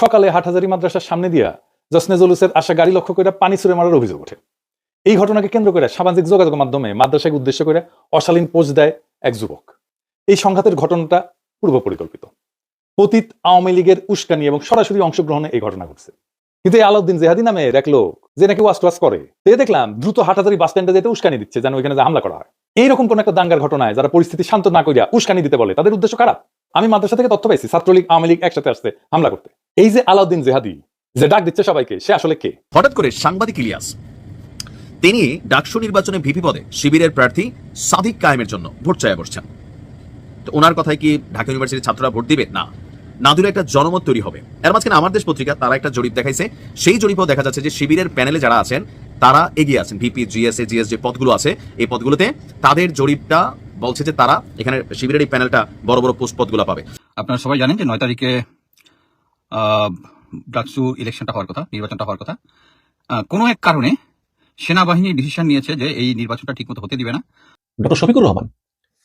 সকালে হাটহাজারি মাদ্রাসার সামনে দিয়া জসনে জলুসের আসা গাড়ি লক্ষ্য করে পানি ছুড়ে মারার অভিযোগ ওঠে। এই ঘটনাকে কেন্দ্র করে সামাজিক যোগাযোগ মাধ্যমে মাদ্রাসাকে উদ্দেশ্য করে অশালীন পোস্ট দেয় এক যুবক। এই সংঘাতের ঘটনাটা পূর্ব পরিকল্পিত পতিত আওয়ামী লীগের উস্কানি এবং সরাসরি অংশগ্রহণে এই ঘটনা ঘটছে। কিন্তু এই আলাউদ্দিন জেহাদি নামে এক লোক, যে নাকি ওয়াস টোয়াস করে, তে দেখলাম দ্রুত হাটাজারি বাস স্ট্যান্ডে যেতে উস্কানি দিচ্ছে, যেন ওইখানে হামলা করা হয়। এইরকম কোন একটা দাঙ্গার ঘটনায় যারা পরিস্থিতি শান্ত না করিয়া উস্কানি দিতে বলে, তাদের উদ্দেশ্য খারাপ। আমি মাদ্রাসা থেকে তথ্য পাইছি, ছাত্রলীগ, আওয়ামী লীগ একসাথে আসছে, হামলা করতে। এই যে আলাউদ্দিন জেহাদি, যে ডাক দিচ্ছে সবাইকে, সে আসলে কে? হঠাৎ করে সাংবাদিক ইলিয়াস, তিনি ডাকসু নির্বাচনে ভিপি পদে, শিবিরের প্রার্থী সাদিক কায়েমের জন্য ভোট চাইয়া বসছেন। তো ওনার কথায় কি ঢাকা ইউনিভার্সিটির ছাত্ররা ভোট দিবে? না। না দিলে একটা জনমত তৈরি হবে। এর মাঝখানে আমার দেশ পত্রিকা, তারা একটা জরিপ দেখাইছে। সেই জরিপেও দেখা যাচ্ছে যে শিবিরের প্যানেলে যারা আছেন, তারা এগিয়ে আছেন। ভিপি, জিএসএ জিএস যে পদগুলো আছে। এই পদগুলোতে তাদের জরিপটা বলছে যে তারা এখানে শিবিরের এই প্যানেলটা বড় বড় পোস্ট পদগুলো পাবে। আপনারা সবাই জানেন যে নয় তারিখে আহ, ডাকসু ইলেকশনটা হওয়ার কথা নির্বাচনটা হওয়ার কথা। আহ, কোনো এক কারণে সেনাবাহিনী ডিসিশন নিয়েছে যে এই নির্বাচনটা ঠিকমতো হতে দিবে না। ডক্টর শফিকুর রহমান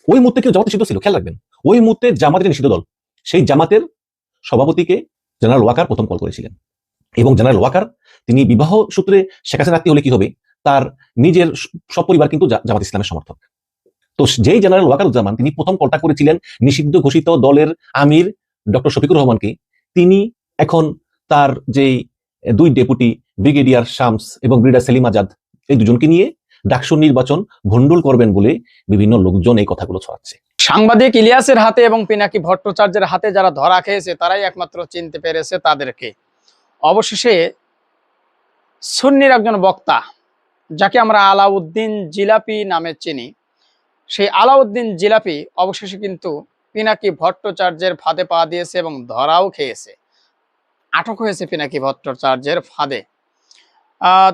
ওই মুহূর্তে কেউ জামাতে নিষিদ্ধ ছিল খেয়াল রাখবেন। ওই মুহূর্তে জামাতের নিষিদ্ধ দল সেই জামাতের সভাপতিকে জেনারেল ওয়াকার প্রথম কল করেছিলেন। এবং জেনারেল ওয়াকার তিনি বিবাহ সূত্রে শেখ হাসিনা আত্মীয় হলে কি হবে? তার নিজের স- সব পরিবার কিন্তু জামাত ইসলামের সমর্থক। তো যেই জেনারেল ওয়াকারুজ্জামান তিনি প্রথম কলটা করেছিলেন নিষিদ্ধ ঘোষিত দলের আমির ডক্টর শফিকুর রহমানকে। তিনি এখন তার যেই দুই ডেপুটি ব্রিগেডিয়ার শামস এবং ব্রিগেডিয়ার সেলিম আজাদ, এই দুজনকে নিয়ে ডাকসু নির্বাচন ভণ্ডুল করবেন বলে বিভিন্ন লোকজন এই কথাগুলো ছড়াচ্ছে। সাংবাদিক ইলিয়াসের হাতে এবং পিনাকি ভট্টাচার্যের হাতে যারা ধরা খেয়েছে, তারাই একমাত্র চিনতে পেরেছে তাদেরকে। অবশেষে সুন্নির একজন বক্তা, যাকে আমরা আলাউদ্দিন জিলাপি নামে চিনি সেই আলাউদ্দিন জিলাপি অবশেষে কিন্তু পিনাকি ভট্টাচার্যের ফাঁদে পা দিয়েছে এবং ধরাও খেয়েছে। আটক হয়েছে পিনাকি ভট্টাচার্যের ফাঁদে।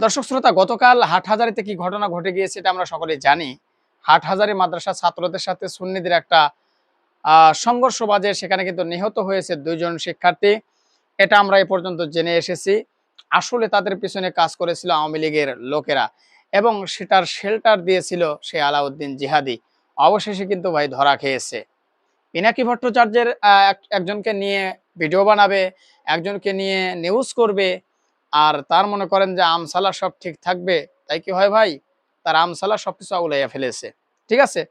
দর্শক শ্রোতা, গতকাল হাটহাজারিতে কি ঘটনা ঘটে গিয়েছে এটা আমরা সকলে জানি। হাটহাজারি মাদ্রাসা ছাত্রদের সাথে সুন্নিদের একটা সংঘর্ষ বাজে, সেখানে কিন্তু নিহত হয়েছে দুইজন শিক্ষার্থী। এটা আমরা এ পর্যন্ত জেনে এসেছি। আসলে তাদের পিছনে কাজ করেছিল আওয়ামী লীগের লোকেরা এবং সেটার শেল্টার দিয়েছিল সে আলাউদ্দিন জিহাদি। অবশেষে কিন্তু ভাই ধরা খেয়েছে। পিনাকি ভট্টাচার্যের এক- একজনকে নিয়ে ভিডিও বানাবে, একজনকে নিয়ে নিউজ করবে, আর তার মনে করেন যে আমসালা সব ঠিক থাকবে, তাই কি হয় ভাই? তার আমসালা সব কিছু আউলাইয়া ফেলেছে। ঠিক আছে?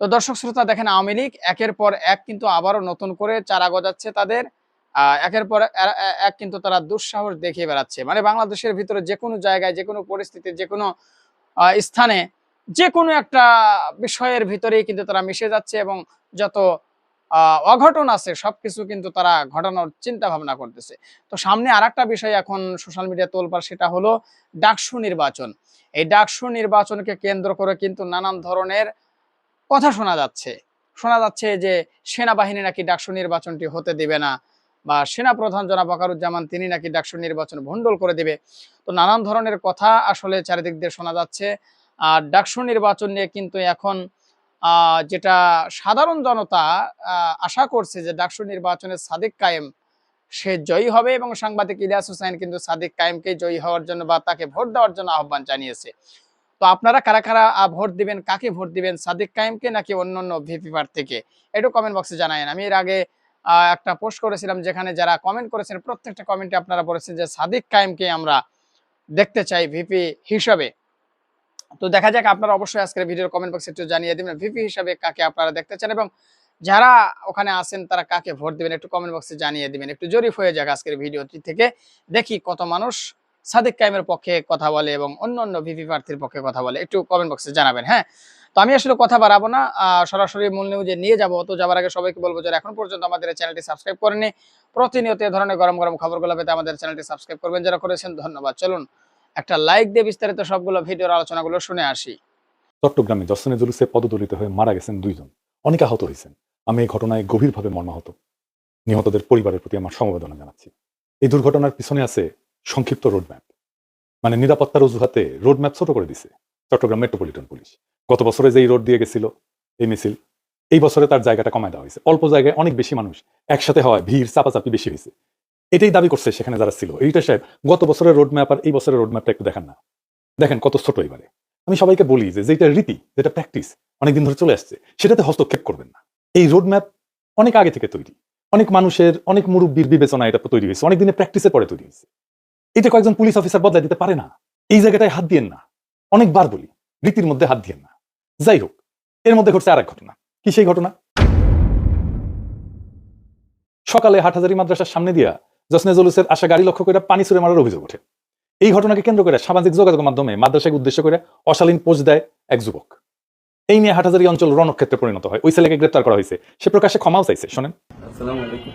তো দর্শক শ্রোতা, দেখেন আওয়ামী লীগ একের পর এক কিন্তু আবারও নতুন করে চারা গজাচ্ছে তাদের একের পর এক কিন্তু তারা দুঃসাহস দেখিয়ে বেড়াচ্ছে। মানে বাংলাদেশের ভিতরে যে কোনো জায়গায় যে কোনো পরিস্থিতি যে কোনো স্থানে যে কোনো একটা বিষয়ের ভিতরেই কিন্তু তারা মিশে যাচ্ছে এবং যত অঘটন আছে, সবকিছু কিন্তু তারা ঘটানোর চিন্তা ভাবনা করতেছে। তো সামনে আর একটা বিষয় এখন সোশ্যাল মিডিয়া তোলবার সেটা হলো ডাকসু নির্বাচন। এই ডাকসু নির্বাচনকে কেন্দ্র করে কিন্তু নানান ধরনের কথা শোনা যাচ্ছে। শোনা যাচ্ছে যে সেনাবাহিনী নাকি ডাকসু নির্বাচনটি হতে দিবে না বা সেনা প্রধান জনাব ওয়াকারুজ্জামান তিনি নাকি ডাকসু নির্বাচন ভণ্ডল করে দিবে। তো নানান ধরনের কথা আসলে চারিদিক দিয়ে শোনা যাচ্ছে। আর ডাকসু নির্বাচন নিয়ে কিন্তু এখন যেটা সাধারণ জনতা আশা করছে যে ডাকসু নির্বাচনে সাদিক কায়েম সে জয়ী হবে এবং সাংবাদিক ইলিয়াস হোসেন কিন্তু সাদিক কায়েমকে জয়ী হওয়ার জন্য বা তাকে ভোট দেওয়ার জন্য আহ্বান জানিয়েছে। তো আপনারা কারা কারা ভোট দিবেন, কাকে ভোট দিবেন, সাদিক কায়েমকে নাকি অন্য অন্য ভিপি থেকে একটু কমেন্ট বক্সে জানায়েন। আমি এর আগে একটা পোস্ট করেছিলাম যেখানে যারা কমেন্ট করেছেন, প্রত্যেকটা কমেন্টে আপনারা বলেছেন যে সাদিক কায়েমকে আমরা দেখতে চাই ভিপি হিসাবে। তো দেখা যাক, আপনারা অবশ্যই আজকের ভিডিওর কমেন্ট বক্সে একটু জানিয়ে দিবেন ভিপি হিসাবে কাকে আপনারা দেখতে চান এবং যারা ওখানে আছেন, তারা কাকে ভোট দিবেন একটু কমেন্ট বক্সে জানিয়ে দিবেন। একটু জরিপ হয়ে যাক আজকের ভিডিওটি থেকে, দেখি কত মানুষ সাদিক কায়েমের পক্ষে কথা বলে এবং অন্য অন্য ভিপি প্রার্থীর পক্ষে কথা বলে, একটু কমেন্ট বক্সে জানাবেন হ্যাঁ? তো আমি আসলে কথা বাড়াবো না সরাসরি মূল নিউজে নিয়ে যাব তো যাবার আগে সবাইকে বলব যারা এখন পর্যন্ত আমাদের চ্যানেলটি সাবস্ক্রাইব করেনি প্রতিনিয়ত এ ধরনের গরম গরম খবরগুলো পেতে আমাদের চ্যানেলটি সাবস্ক্রাইব করবেন, যারা করেছেন ধন্যবাদ। চলুন একটা লাইক দিয়ে বিস্তারিত সবগুলো ভিডিওর আলোচনাগুলো শুনে আসি। চট্টগ্রামে জসনে জুলুসে পদদলিত হয়ে মারা গেছেন দুইজন। অনেক আহত হয়েছেন। আমি এই ঘটনায় গভীরভাবে মর্মাহত। নিহতদের পরিবারের প্রতি আমার সমবেদনা জানাচ্ছি। এই দুর্ঘটনার পিছনে আছে সংক্ষিপ্ত রোডম্যাপ মানে নিরাপত্তার অজুহাতে রোডম্যাপ ছোট করে দিছে চট্টগ্রাম মেট্রোপলিটন পুলিশ গত বছরে যে এই রোড দিয়ে গেছিল, এই মিছিল, এই বছরে তার জায়গাটা কমায় দেওয়া হয়েছে। অল্প জায়গায় অনেক বেশি মানুষ একসাথে হওয়ায় ভিড়, চাপাচাপি বেশি হয়েছে। এটাই দাবি করছে সেখানে যারা ছিল। এইটা সাহেব, গত বছরের রোড ম্যাপ আর এই বছরের রোড ম্যাপটা একটু দেখান না। দেখেন কত ছোট এবারে। আমি সবাইকে বলি যে যেটা রীতি যেটা প্র্যাকটিস অনেকদিন ধরে চলে আসছে, সেটাতে হস্তক্ষেপ করবেন না। এই রোড ম্যাপ অনেক আগে থেকে তৈরি। অনেক মানুষের, অনেক মুরব্বীর বিবেচনা এটা তৈরি হয়েছে। অনেক দিনের প্র্যাকটিসের পরে তৈরি হয়েছে। এটা কয়েকজন পুলিশ অফিসার বদলাই দিতে পারে না, এই জায়গাটায় হাত দিয়েন না। অনেকবার বলি, রীতির মধ্যে হাত দিয়েন না। যাই হোক, এর মধ্যে ঘটছে আর এক ঘটনা। কি সেই ঘটনা? সকালে হাটহাজারি মাদ্রাসার সামনে দিয়া জসনে জলুসের আশা গাড়ি লক্ষ্য করে পানি ছুড়ে মারার অভিযোগ ওঠে। এই ঘটনাকে কেন্দ্র করে সামাজিক যোগাযোগের মাধ্যমে মাদ্রাসাকে উদ্দেশ্য করে অশালীন পোস্ট দেয় এক যুবক। এই নিয়ে হাটহাজারি অঞ্চল রণক্ষেত্রে পরিণত হয়। ওই ছেলেকে গ্রেপ্তার করা হয়েছে। সে প্রকাশ্যে ক্ষমাও চাইছে। শোনেন। আসসালামু আলাইকুম।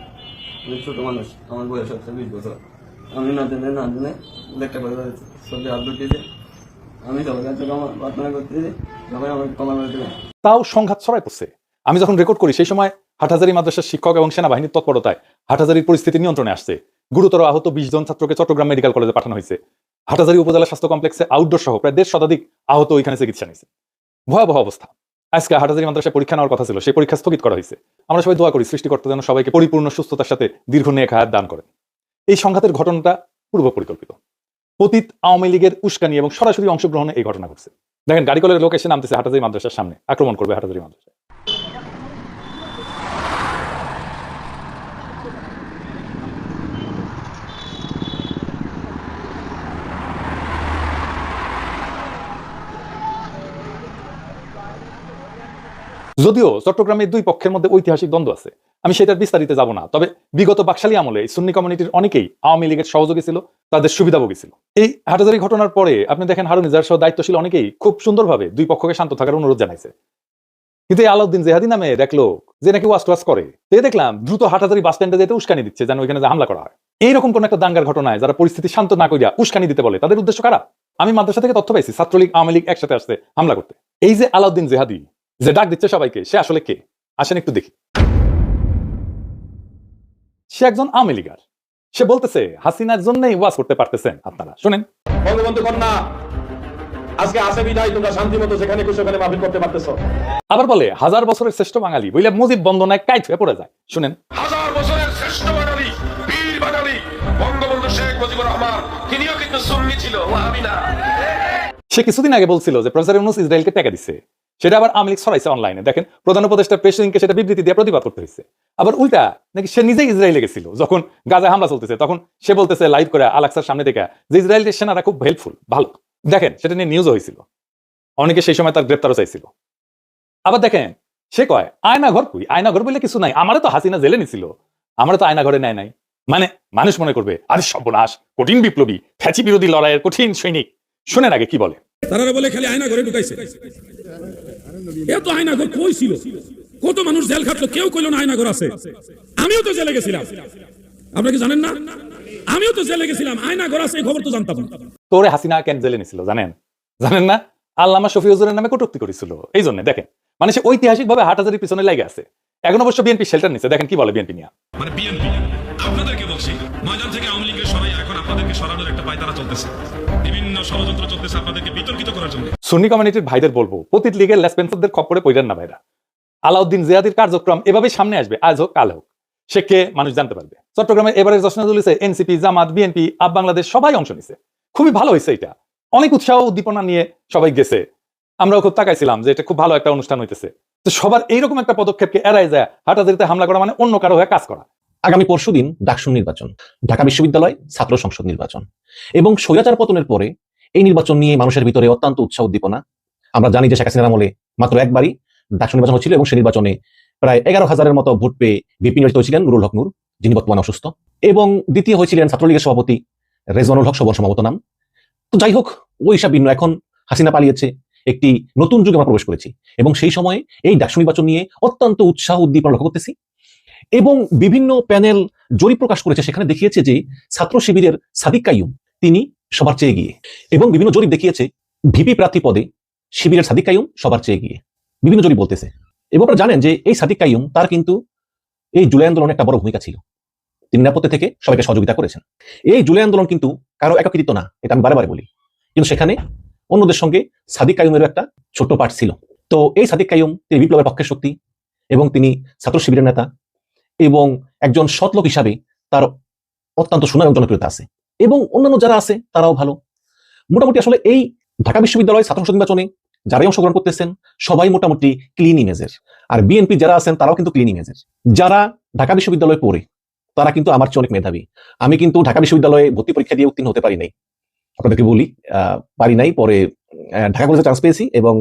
আমি ছোট মানুষ। আমার বয়স হচ্ছে বিশ বছর। আমি না জেনে না জেনে দেখতে পারি সবজি আপলোড দিয়েছে আমি সবার কাছে প্রার্থনা করতেছি। সবাই আমাকে ক্ষমা তাও সংঘাত ছড়ায় পড়ছে। আমি যখন রেকর্ড করি সেই সময় হাটহাজারি মাদ্রাসার শিক্ষক এবং সেনাবাহিনীর তৎপরতায় হাটহাজারির পরিস্থিতি নিয়ন্ত্রণে আসছে। গুরুতর আহত বিশ জন ছাত্রকে চট্টগ্রাম মেডিকেল কলেজে পাঠানো হয়েছে। হাটহাজারি উপজেলা স্বাস্থ্য কমপ্লেক্সে আউটডোর সহ প্রায় দেড় শতাধিক আহত ওইখানে চিকিৎসা নিয়েছে। ভয়াবহ অবস্থা। আজকে হাটহাজারি মাদ্রাসায় পরীক্ষা নেওয়ার কথা ছিল, সেই পরীক্ষা স্থগিত করা হয়েছে। আমরা সবাই দোয়া করি সৃষ্টিকর্তা যেন সবাইকে পরিপূর্ণ সুস্থতার সাথে দীর্ঘ নেক হায়াত দান করেন। এই সংঘাতের ঘটনাটা পূর্ব পরিকল্পিত। অতীত, আওয়ামী লীগের উস্কানি এবং সরাসরি অংশগ্রহণে এই ঘটনা ঘটছে। দেখেন গাড়ি কলের লোক এসে নামতেছে হাটাজারি মাদ্রাসার সামনে। আক্রমণ করবে হাটাজারি মাদ্রাসা যদিও চট্টগ্রামে দুই পক্ষের মধ্যে ঐতিহাসিক দ্বন্দ্ব আছে। আমি সেটার বিস্তারিত যাব না। তবে বিগত বাকশালী আমলে সুন্নি কমিউনিটির অনেকেই আওয়ামী লীগের সহযোগী ছিল, তাদের সুবিধাভোগী ছিল। এই হাটাজারি ঘটনার পরে আপনি দেখেন হারুন ইজার সহ দায়িত্বশীল অনেকেই খুব সুন্দরভাবে দুই পক্ষকে শান্ত থাকার অনুরোধ জানাইছে। কিন্তু এই আলাউদ্দিন জেহাদি নামে এক লোক, যে নাকি ওয়াস টোয়াস করে, তো দেখলাম দ্রুত হাটাজারি বাস স্ট্যান্ডে যেতে উস্কানি দিচ্ছে, যেন ওইখানে হামলা করা হয়। এইরকম কোন একটা দাঙ্গার ঘটনায় যারা পরিস্থিতি শান্ত না করিয়া উস্কানি দিতে বলে, তাদের উদ্দেশ্য খারাপ আমি মাদ্রাসা থেকে তথ্য পাইছি, ছাত্রলীগ, আওয়ামী লীগ একসাথে আসছে হামলা করতে। এই যে আলাউদ্দিন জেহাদি যে ডাক দিচ্ছে সবাইকে সে আসলে কে? আসেন একটু দেখি। সে একজন আওয়ামী লীগার। সে বলতেছে হাসিনার জন্যই ওয়াজ করতে পারতেছেন আপনারা। শুনেন। বঙ্গবন্ধু কন্যা আজকে আসে বিদায় তোমরা শান্তি মতো যেখানে খুশি ওখানে মাহফিল করতে পারতেছো। আবার বলে হাজার বছরের শ্রেষ্ঠ বাঙালি বইলে মুজিব বন্দনায় কাইট হয়ে পড়ে যায়। শুনেন। হাজার বছরের শ্রেষ্ঠ বাঙালি বীর বাঙালি বঙ্গবন্ধু শেখ মুজিবুর রহমান তিনিও কিন্তু সুন্নি ছিল ও আমি না সে কিছুদিন আগে বলছিল যে প্রফেসর ইউনুস ইসরায়েলকে টাকা দিচ্ছে সেটা আবার আওয়ামী লীগ ছড়াইছে অনলাইনে দেখেন, প্রধান উপদেষ্টা প্রেসিডেন্টকে সেটা বিবৃতি দিয়ে প্রতিবাদ করতে হয়েছে। আবার উল্টা, নাকি সে নিজেই ইসরায়েলে গেছিল, যখন গাজায় হামলা চলতেছে, তখন সে বলতেছে লাইভ করে আলাক্সার সামনে থেকে যে ইসরায়েলের সেনারা খুব হেল্পফুল ভালো। দেখেন, সেটা নিয়ে নিউজও হয়েছিল। অনেকে সেই সময় তার গ্রেপ্তারও চাইছিল। আবার দেখেন, সে কয়, আয়না ঘর কই? আয়না ঘর বলে কিছু নাই। আমারও তো হাসিনা জেলে নিছিল। আমারও তো আয়না ঘরে নেয় নাই। মানে মানুষ মনে করবে, আরে সর্বনাশ, কঠিন বিপ্লবী ফ্যাচি বিরোধী লড়াইয়ের কঠিন সৈনিক। শুনেন আগে কি বলে। তারা বলে খালি আয়না ঘরে ঢুকাইছে। এত আয়না ঘর কই ছিল? কত মানুষ জেল খাটলো কেউ কইলো না আয়না ঘর আছে। আমিও তো জেলে গেছিলাম। আপনারা কি জানেন না? আমিও তো জেলে গেছিলাম। আয়না ঘর আছে খবর তো জানতাম। না তোরে হাসিনা কেন জেলে নিছিল জানেন? জানেন না? আল্লামা শফি হুজুরের নামে কটুক্তি করেছিল। এই জন্য দেখেন মানে সে ঐতিহাসিক ভাবে হাটাজারির পিছনে লেগে আছে। এখন অবশ্য বিএনপি শেল্টার নিচ্ছে দেখেন কি বলে বিএনপি নিয়ে। মানে বিএনপি আপনাদেরকে বলছি ময়দান থেকে আওয়ামী আপনাদেরকে সরানোর একটা পায়তারা চলতেছে। বিভিন্ন ষড়যন্ত্র চলতেছে আপনাদেরকে বিতর্কিত করার জন্য। সুন্নি কমিউনিটির ভাইদের বলব লীগের লেসপেন্সারদের খপ্পরে না ভাইরা। আলাউদ্দিন জিয়াদির কার্যক্রম এভাবেই সামনে আসবে, আজ হোক, কাল হোক। সে কে মানুষ জানতে পারবে। এনসিপি জামাত বিএনপি আপ বাংলাদেশ, সবাই অংশ নিছে। খুবই ভালো হয়েছে এটা। অনেক উৎসাহ উদ্দীপনা নিয়ে সবাই গেছে। আমরাও খুব তাকাইছিলাম যে এটা খুব ভালো একটা অনুষ্ঠান হইতেছে। তো সবার এইরকম একটা পদক্ষেপকে এড়াই যায়, হাটাজারিতে হামলা করা মানে অন্য কারও হয়ে কাজ করা। আগামী পরশু দিন ডাকসুন নির্বাচন, ঢাকা বিশ্ববিদ্যালয় ছাত্র সংসদ নির্বাচন এবং স্বৈরাচার পতনের পরে এই নির্বাচন নিয়ে মানুষের ভিতরে অত্যন্ত উৎসাহ উদ্দীপনা। আমরা জানি যে শেখ হাসিনার আমলে মাত্র একবারই ডাকসু নির্বাচন হচ্ছিল এবং সেই নির্বাচনে প্রায় এগারো হাজারের মতো ভোট পেয়ে বিপি নির্বাচিত হয়েছিলেন নুরুল হক নূর, যিনি বর্তমানে অসুস্থ, এবং দ্বিতীয় হয়েছিলেন ছাত্রলীগের সভাপতি রেজওয়ানুল হক সবর সম্ভবত নাম। তো যাই হোক, ওই হিসাব ভিন্ন। এখন হাসিনা পালিয়েছে, একটি নতুন যুগে আমরা প্রবেশ করেছি এবং সেই সময়ে এই ডাকসু নির্বাচন নিয়ে অত্যন্ত উৎসাহ উদ্দীপনা লক্ষ্য করতেছি। এবং বিভিন্ন প্যানেল জরিপ প্রকাশ করেছে, সেখানে দেখিয়েছে যে ছাত্র শিবিরের সাদিক কাইয়ুম, তিনি সবার চেয়ে গিয়ে এবং বিভিন্ন জরিপ দেখিয়েছে, ভিপি প্রার্থী পদে শিবিরের সাদিক কাইয়ুম সবার চেয়ে গিয়ে বিভিন্ন জরিপ বলতেছে। এবং আপনারা জানেন যে এই সাদিক কাইয়ুম, তার কিন্তু এই জুলাই আন্দোলনে একটা বড় ভূমিকা ছিল। তিনি নিরাপত্তা থেকে সবাইকে সহযোগিতা করেছেন। এই জুলাই আন্দোলন কিন্তু কারও একাকৃত না, এটা আমি বারে বলি। কিন্তু সেখানে অন্যদের সঙ্গে সাদিক কাইয়ুমেরও একটা ছোট্ট পার্ট ছিল। তো এই সাদিক কাইয়ুম, তিনি বিপ্লবের পক্ষের শক্তি এবং তিনি ছাত্র শিবিরের নেতা এবং একজন সৎ লোক হিসাবে তার অত্যন্ত সুনাম এবং জনপ্রিয়তা আছে। এবং অন্যান্য যারা আছে, তারাও ভালো। মোটামুটি আসলে এই ঢাকা বিশ্ববিদ্যালয় ছাত্র সংসদ নির্বাচনে যারাই অংশগ্রহণ করতেছেন, সবাই মোটামুটি ক্লিন ইমেজের আর বিএনপি যারা আছেন, তারাও কিন্তু ক্লিন ইমেজের যারা ঢাকা বিশ্ববিদ্যালয়ে পড়ে, তারা কিন্তু আমার চেয়ে অনেক মেধাবী। আমি কিন্তু ঢাকা বিশ্ববিদ্যালয়ে ভর্তি পরীক্ষা দিয়ে উত্তীর্ণ হতে পারি নাই। আপনাদেরকে বলি পারি নাই, পরে ঢাকা কলেজে চান্স পেয়েছি এবং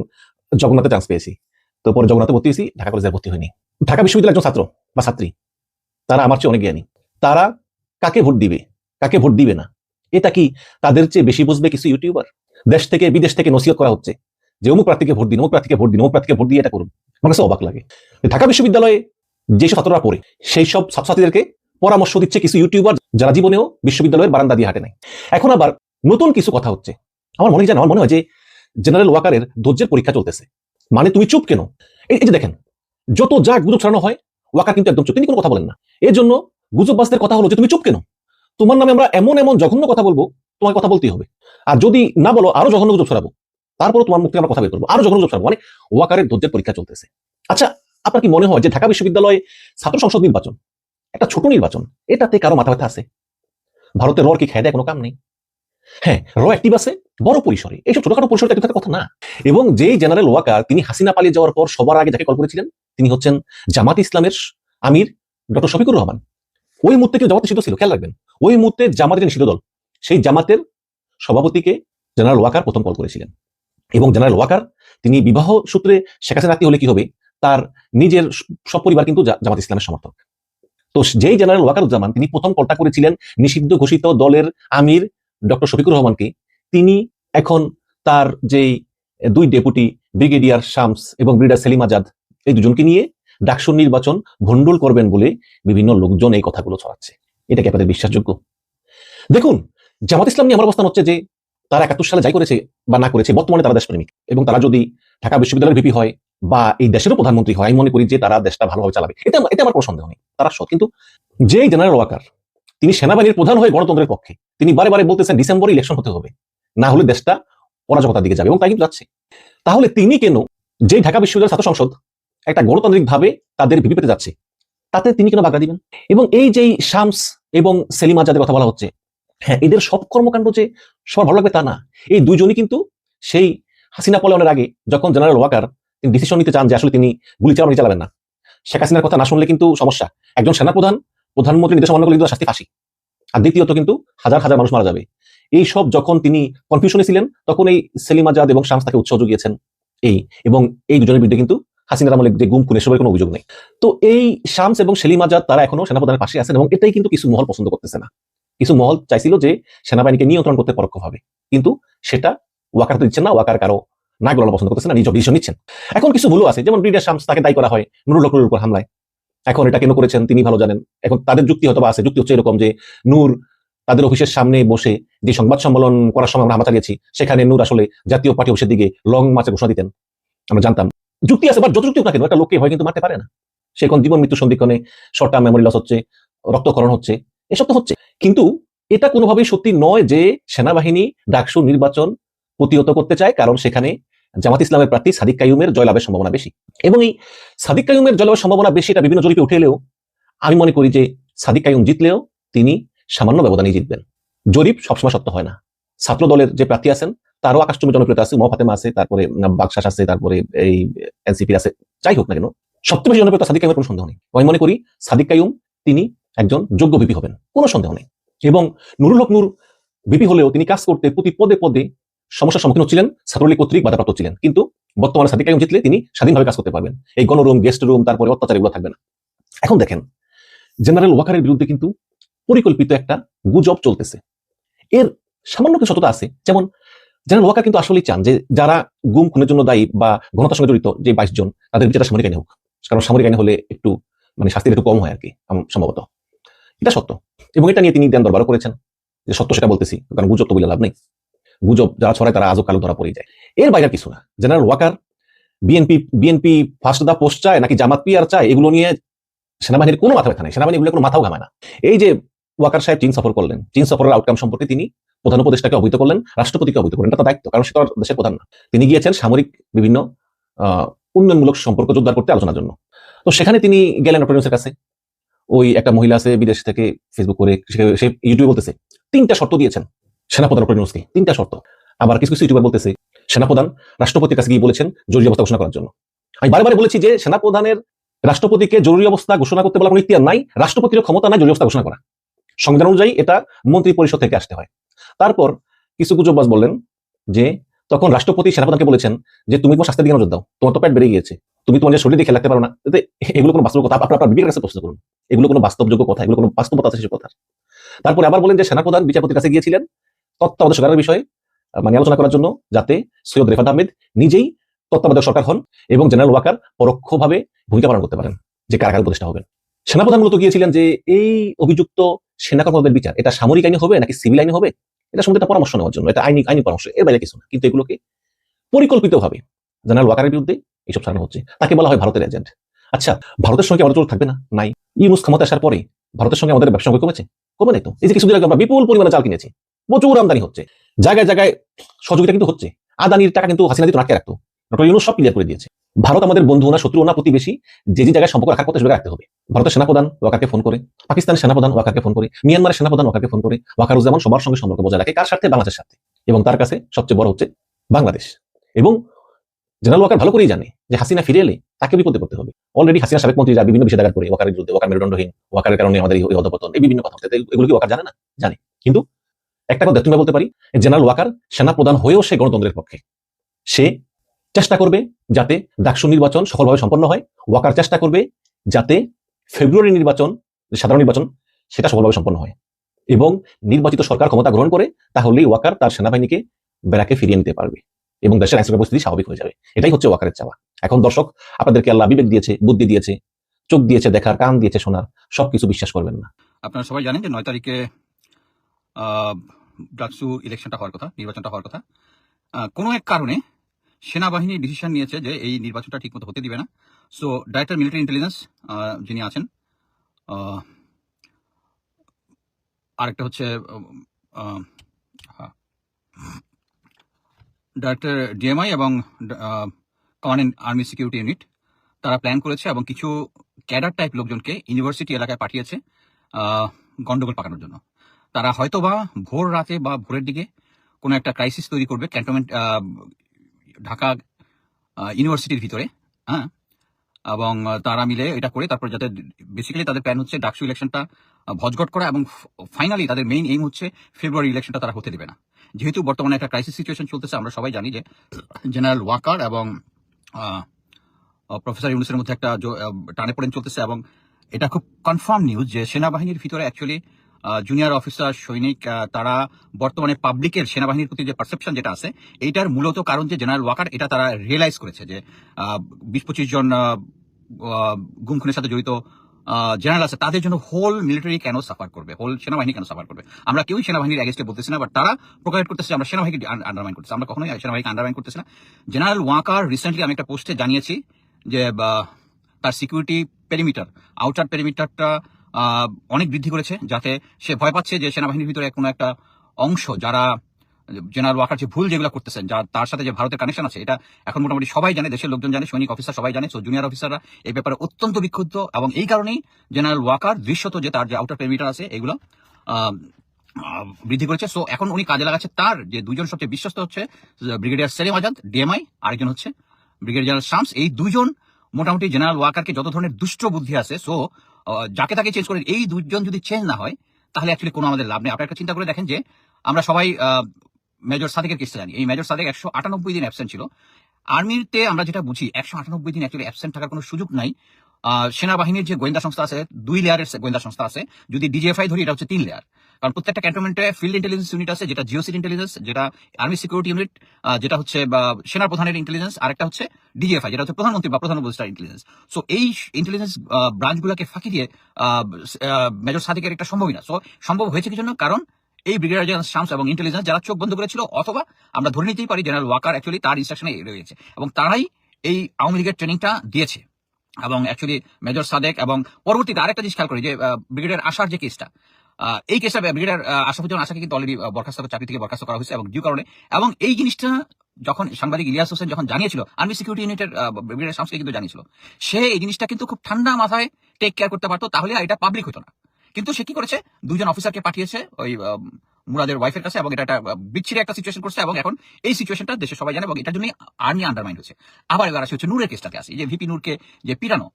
জগন্নাথে চান্স পেয়েছি। তো পরে জগন্নাথে ভর্তি হয়েছি, ঢাকা কলেজে ভর্তি হয়নি। ঢাকা বিশ্ববিদ্যালয়ের একজন ছাত্র বা ছাত্রী তারা আমার চেয়ে অনেক জ্ঞানী। তারা কাকে ভোট দিবে? কাকে ভোট দিবে না? এটা কি তাদের চেয়ে বেশি বুঝবে কিছু ইউটিউবার? দেশ থেকে, বিদেশ থেকে নসিহত করা হচ্ছে যে অমুক প্রার্থীকে ভোট দিন, অমুক প্রার্থীকে ভোট দিন, অমুক প্রার্থীকে ভোট দিয়ে এটা করুন। আমার কাছে অবাক লাগে। ঢাকা বিশ্ববিদ্যালয়ে যেসব ছাত্ররা পড়ে, সেই সব ছাত্রছাত্রীদেরকে পরামর্শ দিচ্ছে কিছু ইউটিউবার যারা জীবনেও বিশ্ববিদ্যালয়ের বারান্দা দিয়ে হাঁটে নাই। এখন আবার নতুন কিছু কথা হচ্ছে। আমার মনে হয় আমার মনে হয় যে জেনারেল ওয়াকারের ধৈর্যের পরীক্ষা চলতেছে। মানে তুমি চুপ কেন? এই যে দেখেন, যত যা গুজব ছড়ানো হয় ওয়াকার কিন্তু একদম চুপ, তিনি কোনো কথা বলেন না। এর জন্য গুজববাসদের কথা হলো যে, তুমি চুপ কেন? তোমার নামে আমরা এমন এমন জঘন্য কথা বলব তোমার কথা বলতেই হবে। আর যদি না বলো, আরও জঘন্য গুজব ছড়াবো। তারপরও তোমার মুখ থেকে আমরা কথা বের করব, আরও জঘন্য গুজব ছড়াবো। মানে ওয়াকারের ধৈর্যের পরীক্ষা চলতেছে। আচ্ছা আপনার কি মনে হয় যে, ঢাকা বিশ্ববিদ্যালয়ে ছাত্র সংসদ নির্বাচন, একটা ছোট নির্বাচন, এটাতে কারও মাথা ব্যথা আছে? ভারতের রর কি খেয়ে দেয় কোনো কাম নেই? হ্যাঁ র অ্যাক্টিভ আছে, বড় পরিসরে। এইসব ছোটখাটো পরিসরে কথা না। এবং যেই জেনারেল ওয়াকার, তিনি হাসিনা পালিয়ে যাওয়ার পর সবার আগে যাকে কল করেছিলেন তিনি হচ্ছেন জামাত ইসলামের আমির ডক্টর শফিকুর রহমান। ওই মুহূর্তে কেউ জামাতে নিষিদ্ধ ছিল, খেয়াল রাখবেন। ওই মুহূর্তে জামাতের নিষিদ্ধ দল, সেই জামাতের সভাপতিকে জেনারেল ওয়াকার প্রথম কল করেছিলেন। এবং জেনারেল ওয়াকার, তিনি বিবাহ সূত্রে শেখ হাসিনা হলে কি হবে? তার নিজের সব পরিবার কিন্তু জামাত ইসলামের সমর্থক। তো যেই জেনারেল ওয়াকারুজ্জামান, তিনি প্রথম কলটা করেছিলেন নিষিদ্ধ ঘোষিত দলের আমির ডক্টর শফিকুর রহমানকে। তিনি এখন তার যেই দুই ডেপুটি ব্রিগেডিয়ার শামস এবং ব্রিগেডিয়ার সেলিম আজাদ এই দুজনকে নিয়ে ডাকসুর নির্বাচন ভণ্ডুল করবেন বলে বিভিন্ন লোকজন এই কথাগুলো ছড়াচ্ছে। এটা কি আপনাদের বিশ্বাসযোগ্য? দেখুন, জামাত ইসলাম নিয়ে আমার অবস্থান হচ্ছে যে তারা একাত্তর সালে যাই করেছে বা না করেছে, বর্তমানে তারা দেশপ্রেমিক এবং তারা যদি ঢাকা বিশ্ববিদ্যালয়ের ভিপি হয় বা এই দেশেরও প্রধানমন্ত্রী হয়, আমি মনে করি যে তারা দেশটা ভালোভাবে চালাবে। এটা এটা আমার কোনো সন্দেহ নেই। তারা সৎ, কিন্তু যেই জেনারেল ওয়াকার, তিনি সেনাবাহিনীর প্রধান হয়ে গণতন্ত্রের পক্ষে, তিনি বারে বারে বলতেছেন ডিসেম্বরে ইলেকশন হতে হবে, না হলে দেশটা অরাজকতার দিকে যাবে এবং তাই কিন্তু যাচ্ছে। তাহলে তিনি কেন যে ঢাকা বিশ্ববিদ্যালয়ের ছাত্র সংসদ একটা গণতান্ত্রিক ভাবে তাদের ভিপি পেতে যাচ্ছে। তাতে তিনি কেন বাগড়া দিবেন? এবং এই যে শামস এবং সেলিম আজাদের কথা বলা হচ্ছে হ্যাঁ এদের সব কর্মকাণ্ড যে সবার ভালো লাগবে তা না। এই দুইজনই কিন্তু সেই হাসিনা পলায়নের আগে যখন জেনারেল ওয়াকার তিনি ডিসিশন নিতে চান যে আসলে তিনি গুলি চালানো চালাবেন না, শেখ হাসিনার কথা না শুনলে কিন্তু সমস্যা। একজন সেনাপ্রধান, প্রধানমন্ত্রী নির্দেশ অমান্য করলে কিন্তু শাস্তি ফাঁসি। আর দ্বিতীয়ত কিন্তু হাজার হাজার মানুষ মারা যাবে। এই সব যখন তিনি কনফিউশনে ছিলেন, তখন এই সেলিম আজাদ এবং শামস তাকে উৎসাহ জুগিয়েছেন এই এবং এই দুজনের বিরুদ্ধে কিন্তু হাসিনার আমলে যে গুম, খুন, এসবের কোনো অভিযোগ নেই। তো এই শামস এবং সেলিম আজাদ, তারা এখনও সেনাপ্রধানের পাশে আছেন এবং এটাই কিন্তু কিছু মহল পছন্দ করতেছে না। কিছু মহল চাইছিল যে সেনাবাহিনীকে নিয়ন্ত্রণ করতে পরোক্ষভাবে। কিন্তু সেটা ওয়াকার তো দিচ্ছেন না, ওয়াকার কারও না গলানো পছন্দ করতেছে না নিজ ডিসিশন নিচ্ছেন। এখন কিছু ভুলও আছে, যেমন ব্রিগেডিয়ার শামস, তাকে দায়ী করা হয় নুরুল হক উপর হামলায়। এখন এটা কেন করেছেন তিনি ভালো জানেন। এখন তাদের যুক্তি হয়তো আছে, যুক্তি হচ্ছে এরকম যে নূর তাদের অফিসের সামনে বসে যে সংবাদ সম্মেলন করার সময় আমরা হামলা চালিয়েছি, সেখানে নূর আসলে জাতীয় পার্টি অফিসের দিকে লং মার্চের ঘোষণা দিতেন। আমরা জানতাম। যুক্তি আছে বা যত যুক্তি না কেন, একটা লোককে ভয় কিন্তু মারতে পারে না। সে এখন জীবন মৃত্যু সন্ধিক্ষণে শর্ট টার্ম মেমোরি লস হচ্ছে রক্তকরণ হচ্ছে, এসব তো হচ্ছে। কিন্তু এটা কোনোভাবেই সত্যি নয় যে সেনাবাহিনী, ডাকসু, নির্বাচন প্রতিহত করতে চায়, কারণ সেখানে জামাত ইসলামের প্রার্থী সাদিক কাইউমের জয়লাভের সম্ভাবনা বেশি। এবং এই সাদিক কাইউমের জয়লাভের সম্ভাবনা বেশি, এটা বিভিন্ন জরিপে উঠে এলেও আমি মনে করি যে সাদিক কাইউম জিতলেও তিনি সামান্য ব্যবধানেই জিতবেন। জরিপ সবসময় সত্য হয় না। ছাত্র দলের যে প্রার্থী আছেন তারও আকাশচুম্বী জনপ্রিয়তা আছে মহাফাতেমা আছে, তারপরে বাকশাস আছে, তারপরে এই এনসিপি আছে, যাই হোক না কেন, সবচেয়ে বেশি জনপ্রিয়তা সাদিক কাইমের কোনো সন্দেহ নেই। আমি মনে করি সাদিক কাইম তিনি একজন যোগ্য ভিপি হবেন, কোনো সন্দেহ নেই। এবং নুরুল হক নূর ভিপি হলেও তিনি কাজ করতে প্রতি পদে পদে সমস্যার সম্মুখীন হচ্ছিলেন, ছাত্রলীগ কর্তৃক বাধাপ্রাপ্ত ছিলেন কিন্তু বর্তমানে সাদিক কাইম জিতলে তিনি স্বাধীনভাবে কাজ করতে পারবেন। এই গণরুম, গেস্ট রুম, তারপরে অত্যাচার এগুলো থাকবে না। এখন দেখেন, জেনারেল ওয়াকারের বিরুদ্ধে কিন্তু পরিকল্পিত একটা গুজব চলতেছে। এর সামান্য কিছু সততা আছে, যেমন জেনারেল ওয়াকার কিন্তু আসলেই চান যে যারা গুম, খুনের জন্য দায়ী বা গণতার সঙ্গে জড়িত যে বাইশ জন, তাদের বিচারটা সামরিক আইনে হোক। কারণ সামরিক আইনে হলে একটু মানে শাস্তির একটু কম হয় আর কি সম্ভবত। এটা সত্য। এবং এটা নিয়ে তিনি দেন দরবারও করেছেন। যে সত্য সেটা বলতেছি, কারণ গুজব তো বলে লাভ নেই। গুজব যারা ছড়ায় তারা আজও কালো ধরা পড়ে যায়। এর বাইরে কিছু না। General Waker BNP BNP first the post চায়, নাকি জামাত পিয়ার চায়, এগুলো নিয়ে সেনাবাহিনীর কোনো মাথা ব্যথা নেই। সেনাবাহিনী এগুলো কোনো মাথাও ঘামায় না। এই যে ওয়াকার সাহেব চীন সফর করলেন। চীন সফরের আউটকাম সম্পর্কে তিনি প্রধান উপদেষ্টাকে অবহিত করলেন, রাষ্ট্রপতিকে অবহিত করলেন। তার দায়িত্ব, কারণ সে দেশের প্রধান না। তিনি গিয়েছেন সামরিক বিভিন্ন উন্নয়নমূলক সম্পর্ক জোরদার করতে আলোচনার জন্য। তো সেখানে তিনি গেলেন অটোনিউসের কাছে। ওই একটা মহিলা আছে বিদেশ থেকে ফেসবুক করে, সে- ইউটিউবে বলতেছে, তিনটা শর্ত দিয়েছেন সেনাপ্রধান অটোনিউসকে তিনটা শর্ত। আবার কিছু কিছু ইউটিউবার বলতেছে, সেনাপ্রধান রাষ্ট্রপতির কাছে গিয়ে বলেছেন জরুরি অবস্থা ঘোষণা করার জন্য। আমি বারবার বলেছি যে সেনাপ্রধানের রাষ্ট্রপতিকে জরুরি অবস্থা ঘোষণা করতে বলা কোনো ইতিহার নাই রাষ্ট্রপতির ক্ষমতা নাই জরুরি অবস্থা ঘোষণা করা। সংবিধান অনুযায়ী এটা মন্ত্রী পরিষদ থেকে আসতে হয়। তারপর কিছু গুজববাজ বললেন যে, তখন রাষ্ট্রপতি সেনাপ্রধানকে বলেছেন যে, তুমি তোমার স্বাস্থ্যের দিকে নজর দাও। তোমার তো পেট বেড়ে গিয়েছে। তুমি তোমার নিজের শরীর দেখে রাখতে পারো না। এগুলো কোনো বাস্তব কথা? আপনার আপনার বিবেকের কাছে প্রশ্ন করুন। এগুলো কোনো বাস্তবযোগ্য কথা? এগুলো কোনো বাস্তবতা আছে সেসব কথা তারপরে আবার বলেন যে, সেনাপ্রধান বিচারপতির কাছে গিয়েছিলেন তত্ত্বাবধায়ক সরকারের বিষয়ে মানে আলোচনা করার জন্য, যাতে সৈয়দ রেফাত আহমেদ নিজেই তত্ত্বাবধায়ক সরকার হন এবং জেনারেল ওয়াকার পরোক্ষভাবে ভূমিকা পালন করতে পারেন, যে কারাগার উপদেষ্টা হবেন সেনাপ্রধান মূলত গিয়েছিলেন যে, এই অভিযুক্ত সেনা কর্মকর্তাদের বিচার, এটা সামরিক আইনে হবে নাকি সিভিল আইনে হবে? এটা সম্বন্ধে একটা পরামর্শ নেওয়ার জন্য, এটা আইনি আইনি পরামর্শ, এর বাইরে কিছু না। কিন্তু এগুলোকে পরিকল্পিতভাবে জেনারেল ওয়াকারের বিরুদ্ধে এইসব চালানো হচ্ছে। তাকে বলা হয় ভারতের এজেন্ট। আচ্ছা ভারতের সঙ্গে আমাদের থাকবে না? নাই। ইউনুস ক্ষমতা আসার পরে ভারতের সঙ্গে আমাদের ব্যবসা সঙ্গে কমেছে? কমে নাই তো। এই যে কিছুদিন আগে আমরা বিপুল পরিমাণে চাল কিনেছি। প্রচুর আমদানি হচ্ছে। জায়গায় জায়গায় সহযোগিতা কিন্তু হচ্ছে। আদানির টাকা কিন্তু হাসিনা দিত রাখতে রাখতো। ডক্টর ইউনুস সব ক্লিয়ার করে দিয়েছে। ভারত আমাদের বন্ধু না শত্রু না প্রতিবেশী, যে যে জায়গায় সম্পর্ক রাখার কথা সেটা রাখতে হবে। ভারতের সেনাপ্রধান ওয়াকারকে ফোন করে, পাকিস্তানের সেনাপ্রধান ওয়াকারকে ফোন করে, মিয়ানমারের সেনাপ্রধান ওয়াকারকে ফোন করে ওয়াকারুজ্জামান সবার সঙ্গে সম্পর্ক বজায় রাখে। কার স্বার্থে? বাংলাদেশের স্বার্থে। এবং তার কাছে সবচেয়ে বড় হচ্ছে বাংলাদেশ। এবং জেনারেল ওয়াকার ভালো করেই জানে যে হাসিনা ফিরে এলে তাকে বিপদে করতে হবে। অলরেডি হাসিনা সাবেক মন্ত্রীরা বিভিন্ন বিষয়াগার করে ওয়াকারের বিরুদ্ধে, ওয়াকার মেরুদণ্ডহীন, ওয়াকারের কারণে আমাদের এই অধপতন, এই বিভিন্ন কথা এগুলো কি ওয়াকার জানে না? জানে। কিন্তু একটা কথা, তুমি বলতে পারি, জেনারেল ওয়াকার সেনা প্রধান হয়েও সে গণতন্ত্রের পক্ষে। সে চেষ্টা করবে যাতে ডাকসু নির্বাচন সফলভাবে সম্পন্ন হয়। ওয়াকার চেষ্টা করবে যাতে ফেব্রুয়ারি নির্বাচন সাধারণ নির্বাচন, সেটা সফলভাবে সম্পন্ন হয় এবং নির্বাচিত সরকার ক্ষমতা গ্রহণ করে তাহলেই ওয়াকার তার সেনাবাহিনীকে বেড়াকে ফিরিয়ে নিতে পারবে এবং দেশের আইনশৃঙ্খলা পরিস্থিতি স্বাভাবিক হয়ে যাবে। এটাই হচ্ছে ওয়াকারের চাওয়া। এখন দর্শক, আপনাদেরকে আল্লাহ বিবেক দিয়েছে, বুদ্ধি দিয়েছে, চোখ দিয়েছে, দেখার কান দিয়েছে, শোনার সবকিছু বিশ্বাস করবেন না। আপনারা সবাই জানেন যে নয় তারিখে ডাকসু ইলেকশনটা হওয়ার কথা, নির্বাচনটা হওয়ার কথা। কোনো এক কারণে সেনাবাহিনী ডিসিশন নিয়েছে যে এই নির্বাচনটা ঠিকমতো হতে দিবে না। সো ডাইরেক্টর মিলিটারি ইন্টেলিজেন্স যিনি আছেন আরেকটা হচ্ছে ডাইরেক্টর ডিএমআই এবং কমান্ড আর্মি সিকিউরিটি ইউনিট তারা প্ল্যান করেছে এবং কিছু ক্যাডার টাইপ লোকজনকে ইউনিভার্সিটি এলাকায় পাঠিয়েছে গন্ডগোল পাকানোর জন্য। তারা হয়তোবা ভোর রাতে বা ভোরের দিকে কোনো একটা ক্রাইসিস তৈরি করবে ক্যান্টনমেন্ট ঢাকা ইউনিভার্সিটির ভিতরে হ্যাঁ? এবং তারা মিলে এটা করে, তারপর যাতে বেসিক্যালি তাদের প্ল্যান হচ্ছে ডাকসু ইলেকশনটা ভজঘট করা এবং ফাইনালি তাদের মেইন এইম হচ্ছে ফেব্রুয়ারি ইলেকশনটা তারা হতে দেবে না। যেহেতু বর্তমানে একটা ক্রাইসিস সিচুয়েশন চলতেছে, আমরা সবাই জানি যে জেনারেল ওয়াকার এবং প্রফেসর ইউনুসের মধ্যে একটা টানে পড়েন চলতেছে এবং এটা খুব কনফার্ম নিউজ যে সেনাবাহিনীর ভিতরে অ্যাকচুয়ালি জুনিয়র অফিসার সৈনিক তারা বর্তমানে পাবলিকের সেনাবাহিনীর প্রতি যে পারসেপশন যেটা আছে, এইটার মূলত কারণ যে জেনারেল ওয়াকার এটা তারা রিয়েলাইজ করেছে যে বিশ পঁচিশ জন গুম খুনের সাথে জড়িত জেনারেল আছে, তাদের জন্য হোল মিলিটারি কেন সাফার করবে? হোল সেনাবাহিনী কেন সাফার করবে? আমরা কেউই সেনাবাহিনীর এগেস্টে বলতেছি না বাট তারা প্রোভাইড করতেছে আমরা সেনাবাহিনীকে আন্ডারমাইন করতেছি। আমরা কখনোই সেনাবাহিনীকে আন্ডারমাইন করতেছি না। জেনারেল ওয়াকার রিসেন্টলি আমি একটা পোস্টে জানিয়েছি যে তার সিকিউরিটি পেরিমিটার আউটার পেরিমিটারটা অনেক বৃদ্ধি করেছে যাতে সে ভয় পাচ্ছে যে সেনাবাহিনীর ভিতরে কোনো একটা অংশ যারা জেনারেল ওয়াকার যে ভুল যেগুলো করতেছেন, যার তার সাথে যে ভারতের কানেকশন আছে, এটা এখন মোটামুটি সবাই জানে, দেশের লোকজন জানে, সৈনিক অফিসার সবাই জানে সো জুনিয়র অফিসাররা এই ব্যাপারে অত্যন্ত বিক্ষুব্ধ এবং এই কারণেই জেনারেল ওয়াকার দৃশ্যত যে তার যে আউটার পেরিমিটার আছে, এগুলো বৃদ্ধি করেছে। সো এখন উনি কাজে লাগাচ্ছে তার যে দুজন সবচেয়ে বিশ্বস্ত হচ্ছে ব্রিগেডিয়ার সেলিম আজাদ ডিএমআই আরেকজন হচ্ছে ব্রিগেডিয়ার জেনারেল শামস এই দুজন মোটামুটি জেনারেল ওয়াকারকে যত ধরনের দুষ্ট বুদ্ধি আছে সো যাকে তাকে চেঞ্জ করে এই দুজন যদি চেঞ্জ না হয়, তাহলে অ্যাকচুয়ালি কোনো আমাদের লাভ নেই। আপনার একটা চিন্তা করে দেখেন যে, আমরা সবাই মেজর সাদেকের কেসটা জানি। এই মেজর সাদেক একশো আটানব্বই দিন অ্যাবসেন্ট ছিল। আর্মিতে আমরা যেটা বুঝি, একশো আটানব্বই দিন অ্যাকচুয়ালি অ্যাবসেন্ট থাকার কোনো সুযোগ নাই। সেনাবাহিনীর যে গোয়েন্দা সংস্থা আছে, দুই লেয়ারের গোয়েন্দা সংস্থা আছে। যদি ডিজিএফআই ধরি, এটা হচ্ছে তিন লেয়ার কারণ প্রত্যেকটা ক্যান্টনমেন্টে ফিল্ড ইন্টেলিজেন্স ইউনিট আছে যেটা জিওসিড ইন্টেলিজেন্স যেটা আর্মি সিকিউরিটি ইউনিট যেটা হচ্ছে বা, সেনা প্রধানের ইন্টেলিজেন্স আর একটা হচ্ছে ডিজিএফআই যেটা হচ্ছে প্রধানমন্ত্রী বা প্রধান উপদেষ্টার ইন্টেলিজেন্স সো এই ইন্টেলিজেন্স ব্রাঞ্চগুলোকে ফাঁকি দিয়ে মেজর সাদিকের একটা সম্ভবই না। সো সম্ভব হয়েছে কি জন্য? কারণ এই ব্রিগেডিয়ার জেনারেল শামস এবং ইন্টেলিজেন্স যারা চোখ বন্ধ করেছিল অথবা আমরা ধরে নিতেই পারি জেনারেল ওয়াকার অ্যাকচুয়ালি তার ইনস্ট্রাকশনে রয়েছে এবং তারাই এই আওয়ামী লীগের ট্রেনিংটা দিয়েছে। এবং অ্যাকচুয়ালি মেজর সাদেক এবং পরবর্তীতে আরেকটা জিনিস খেয়াল করি যে ব্রিগেডের আসার যে কেসটা এই কেসটা ব্রিগেডিয়ার আশাফুজ্জামান আশাকে কিন্তু অলরেডি বরখাস্ত চাকরি থেকে বরখাস্ত করা হয়েছে এবং ডিউ কারণে এবং এই জিনিসটা যখন সাংবাদিক ইলিয়াস হোসেন যখন জানিয়েছিল আর্মি সিকিউরিটি ইউনিটের ব্রিগেডিয়ার শামসকে কিন্তু জানিয়েছিল, সে এই জিনিসটা কিন্তু খুব ঠান্ডা মাথায় টেক কেয়ার করতে পারতো, তাহলে এটা পাবলিক হতো না। কিন্তু সে কি করেছে? দুজন অফিসারকে পাঠিয়েছে ওই মুরাদের ওয়াইফের কাছে এবং এটা একটা বিচ্ছিরি একটা সিচুয়েশন করছে এবং এখন এই সিচুয়েশনটা দেশে সবাই জানে এবং এটার জন্যই আর্মি আন্ডারমাইন্ড হচ্ছে আবার এবার আসে হচ্ছে নূরের কেসটাকে আসে যে ভিপি নূরকে যে পিটানো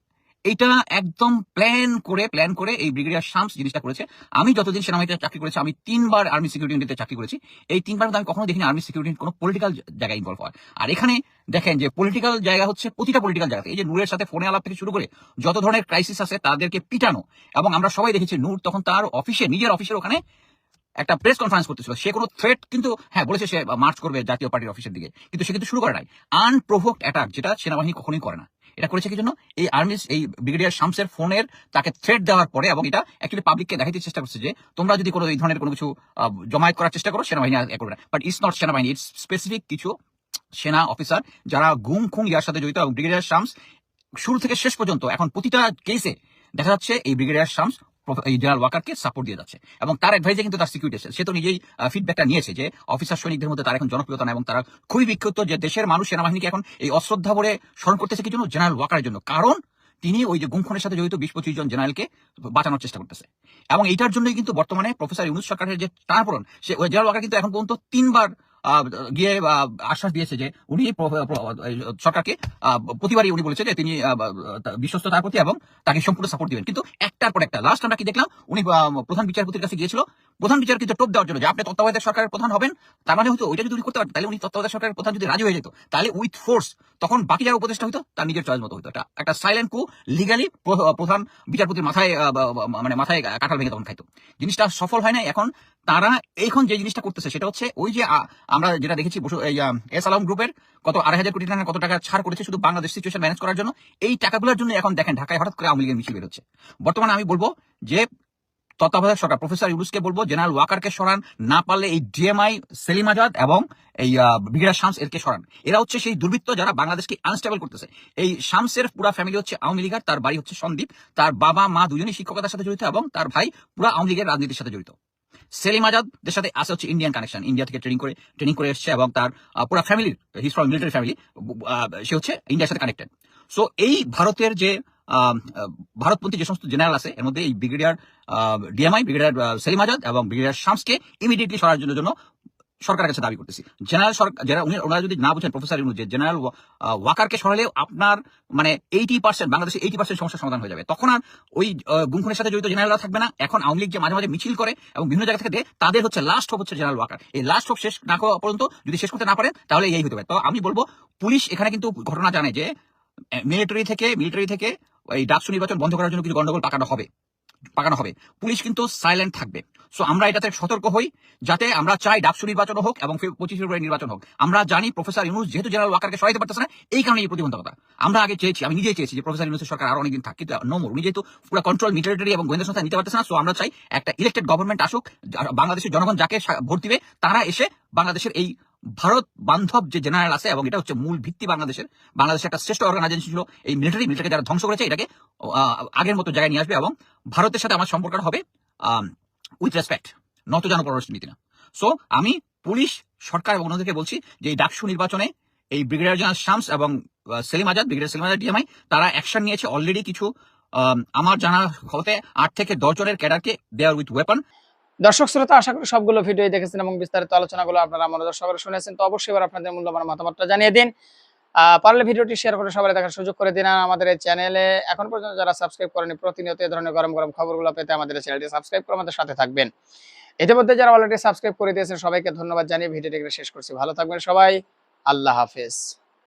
এটা একদম প্ল্যান করে প্ল্যান করে এই ব্রিগেডিয়ার শামস জিনিসটা করেছে, আমি যতদিন সেনাবাহিনীতে চাকরি করেছি, আমি তিনবার আর্মি সিকিউরিটি ইউনিটে চাকরি করেছি। এই তিনবার আমি কখনো দেখিনি আর্মি সিকিউরিটি কোনো পলিটিক্যাল জায়গায় ইনভলভ হয় আর এখানে দেখেন যে পলিটিক্যাল জায়গা হচ্ছে প্রতিটা পলিটিক্যাল জায়গাতে। এই যে নূরের সাথে ফোনে আলাপ থেকে শুরু করে যত ধরনের ক্রাইসিস আছে তাদেরকে পিটানো এবং আমরা সবাই দেখেছি নূর তখন তার অফিসে নিজের অফিসের ওখানে একটা প্রেস কনফারেন্স করতেছিল। সে কোনো থ্রেট কিন্তু হ্যাঁ বলেছে সে মার্চ করবে জাতীয় পার্টির অফিসের দিকে। কিন্তু সে কিন্তু শুরু করে নাই। আনপ্রোভোকড অ্যাটাক যেটা সেনাবাহিনী কখনোই করে না। এটা করেছে কি জন্য? এই আর্মি এই ব্রিগেডিয়ার শামসের ফোনের তাকে থ্রেট দেওয়ার পরে এবং এটা অ্যাকচুয়ালি পাবলিককে দেখাইতে চেষ্টা করছে যে, তোমরা যদি কোনো এই ধরনের কোনো কিছু জমায়েত করার চেষ্টা করো, সেনাবাহিনী করবে না। বাট ইটস নট সেনাবাহিনী ইটস স্পেসিফিক কিছু সেনা অফিসার যারা ঘুম খুন ইয়ার সাথে জড়িত এবং ব্রিগেডিয়ার শামস শুরু থেকে শেষ পর্যন্ত, এখন প্রতিটা কেসে দেখা যাচ্ছে এই ব্রিগেডিয়ার শামস এই জেনারেল ওয়াকারকে সাপোর্ট দিয়ে যাচ্ছে। এবং তার অ্যাডভাইজে কিন্তু তার সিকিউরিটি সে তো নিজেই ফিডব্যাকটা নিয়েছে যে অফিসার সৈনিকদের মধ্যে তার এখন জনপ্রিয়তা এবং তারা খুবই বিক্ষুব্ধ যে দেশের মানুষ সেনাবাহিনীকে এখন এই অশ্রদ্ধা ভরে স্মরণ করতেছে কি জন্য? জেনারেল ওয়াকারের জন্য। কারণ তিনি ওই যে গুমখনের সাথে জড়িত বিশ পঁচিশ জন জেনারেলকে বাঁচানোর চেষ্টা করতেছে। এবং এইটার জন্যই কিন্তু বর্তমানে প্রফেসর ইউনুস সরকারের যে টানাপোড়ন, সে ওই জেনারেল ওয়াকার কিন্তু এখন পর্যন্ত তিনবার গিয়ে আশ্বাস দিয়েছে যে উনি সরকারকে প্রতিবারই উনি বলেছে যে তিনি বিশ্বস্ত তার প্রতি এবং তাকে সম্পূর্ণ সাপোর্ট দিবেন। কিন্তু একটার পর একটা। লাস্ট আমরা কি দেখলাম? উনি প্রধান বিচারপতির কাছে গিয়েছিল। প্রধান বিচারপতি টোপ দেওয়ার জন্য যে আপনি তত্ত্বাবধায়ক সরকারের প্রধান হবেন, তার মানে হয়তো ওইটা যদি উনি করতে তাহলে উনি তত্ত্বাবধায়ক সরকারের প্রধান যদি রাজি হয়ে যেত, তাহলে উইথ ফোর্স তখন বাকি যারা উপদেষ্টা হতো তার নিজের চয়েস মতো এটা একটা সাইলেন্ট কু লিগালি প্রধান বিচারপতির মাথায় মানে মাথায় কাঁঠাল ভেঙে তখন খাইতো। জিনিসটা সফল হয় না এখন। তারা এখন যে জিনিসটা করতেছে, সেটা হচ্ছে ওই যে আমরা যেটা দেখেছি এস আলম গ্রুপের কত আড়াই হাজার কোটি টাকা কত টাকা ছাড় করেছে শুধু বাংলাদেশ সিচুয়েশন ম্যানেজ করার জন্য, এই টাকাগুলোর জন্য এখন দেখেন ঢাকায় হঠাৎ করে আওয়ামী লীগের মিছিল বেরোচ্ছে। বর্তমানে আমি বলব যে তত্ত্বাবধায়ক সরকার, প্রফেসর ইউনুসকে বলব, জেনারেল ওয়াকারকে সরান, না পারলে এই ডিএমআই সেলিম আজাদ এবং এই ব্রিগেডিয়ার শামস এরকে সরান। এরা হচ্ছে সেই দুর্বৃত্ত যারা বাংলাদেশকে আনস্টেবল করতেছে। এই শামসের পুরা ফ্যামিলি হচ্ছে আওয়ামী লীগের তার বাড়ি হচ্ছে সন্দীপ তার বাবা, মা দুজনেই শিক্ষকতার সাথে জড়িত এবং তার ভাই পুরা আওয়ামী লীগের রাজনীতির সাথে জড়িত। সেলিম আজাদের সাথে আছে হচ্ছে ইন্ডিয়ান কানেকশন ইন্ডিয়া থেকে ট্রেনিং করে ট্রেনিং করে এসেছে এবং তার পুরো ফ্যামিলির হিস ফ্রম মিলিটারি ফ্যামিলি সে হচ্ছে ইন্ডিয়ার সাথে কানেক্টেড সো এই ভারতের যে ভারতপন্থী যে সমস্ত জেনারেল আছে, এর মধ্যে এই brigadier DMI, brigadier Selim Azad এবং ব্রিগেডিয়ার শামসকে ইমিডিয়েটলি সরার জন্য জন্য সরকারের কাছে দাবি করতেছি। জেনারেল সরকার ওনারা যদি না বুঝেন, প্রফেসর যে জেনারেল ওয়াকারকে সরালে আপনার মানে এইটি পার্সেন্ট বাংলাদেশে এইটি পার্সেন্ট সমস্যার সমাধান হয়ে যাবে। তখন আর ওই গুমখুনের সাথে জড়িত জেনারেলরা থাকবে না। এখন আওয়ামী লীগ যে মাঝে মাঝে মিছিল করে এবং বিভিন্ন জায়গা থেকে তাদের হচ্ছে লাস্ট হোপ হচ্ছে জেনারেল ওয়াকার। এই লাস্ট হোপ শেষ না করা পর্যন্ত যদি শেষ করতে না পারেন, তাহলে এই হতে পারে। তো আমি বলব, পুলিশ এখানে কিন্তু ঘটনা জানে যে মিলিটারি থেকে মিলিটারি থেকে এই ডাকসু নির্বাচন বন্ধ করার জন্য কিছু গন্ডগোল পাকানো হবে পাকানো হবে। পুলিশ কিন্তু সাইলেন্ট থাকবে। সো আমরা এটাতে সতর্ক হই যাতে আমরা চাই ডাকসু নির্বাচন হোক এবং পঁচিশ ফেব্রুয়ারি নির্বাচন হোক। আমরা জানি প্রফেসর ইউনুস যেহেতু জেনারেল ওয়াকারকে সরাইতে পারতেছে না, এই কারণে এই প্রতিবন্ধকতা। আমরা আগে চেয়েছি, আমি নিজেই চেয়েছি যে প্রফেসর ইউনুসের সরকার আরও অনেকদিন থাক, কিন্তু নোমর উনি যেহেতু পুরো কন্ট্রোল মিলিটারি এবং গোয়েন্দা সংস্থা নিতে পারতেছে না সো আমরা চাই একটা ইলেক্টেড গভর্নমেন্ট আসুক, বাংলাদেশের জনগণ যাকে ভোট দিবে, তারা এসে বাংলাদেশের এই ভারত বান্ধব যে জেনারেল আছে এবং এটা হচ্ছে মূল ভিত্তি বাংলাদেশের বাংলাদেশের একটা শ্রেষ্ঠ অর্গানাইজেশন ছিল এই মিলিটারি মিলিটারি যারা ধ্বংস করেছে এটাকে আগের মতো জায়গায় নিয়ে আসবে এবং ভারতের সাথে আমার সম্পর্কটা হবে উইথ রেসপেক্ট নত যেন পররাষ্ট্র নীতি না সো আমি পুলিশ সরকার এবং অন্যদেরকে বলছি যে এই ডাকসু নির্বাচনে এই ব্রিগেডিয়ার জেনারেল শামস এবং সেলিম আজাদ ব্রিগেডিয়ার সেলিম আজাদ ডিএমআই তারা অ্যাকশন নিয়েছে অলরেডি কিছু আম, আমার জানা হতে আট থেকে দশ জনের ক্যাডারকে দেয়ার উইথ ওয়েপন দর্শক শ্রোতা, আশা করি সবগুলো ভিডিও দেখেছেন এবং বিস্তারিত আলোচনাগুলো আপনারা মনোযোগ সহকারে শুনেছেন। তো অবশ্যই এবার আপনাদের মূল্যবান মতামতটা জানিয়ে দিন। পারলে ভিডিওটি শেয়ার করে সবাই দেখার সুযোগ করে দিন আমাদের এই চ্যানেলে এখন পর্যন্ত যারা সাবস্ক্রাইব করেনি, প্রতিনিয়ত এই ধরনের গরম গরম খবরগুলো পেতে আমাদের চ্যানেলটি সাবস্ক্রাইব করে আমাদের সাথে থাকবেন। ইতিমধ্যে যারা অলরেডি সাবস্ক্রাইব করে দিয়েছেন, সবাইকে ধন্যবাদ জানিয়ে ভিডিওটি শেষ করছি। ভালো থাকবেন সবাই। আল্লাহ হাফেজ।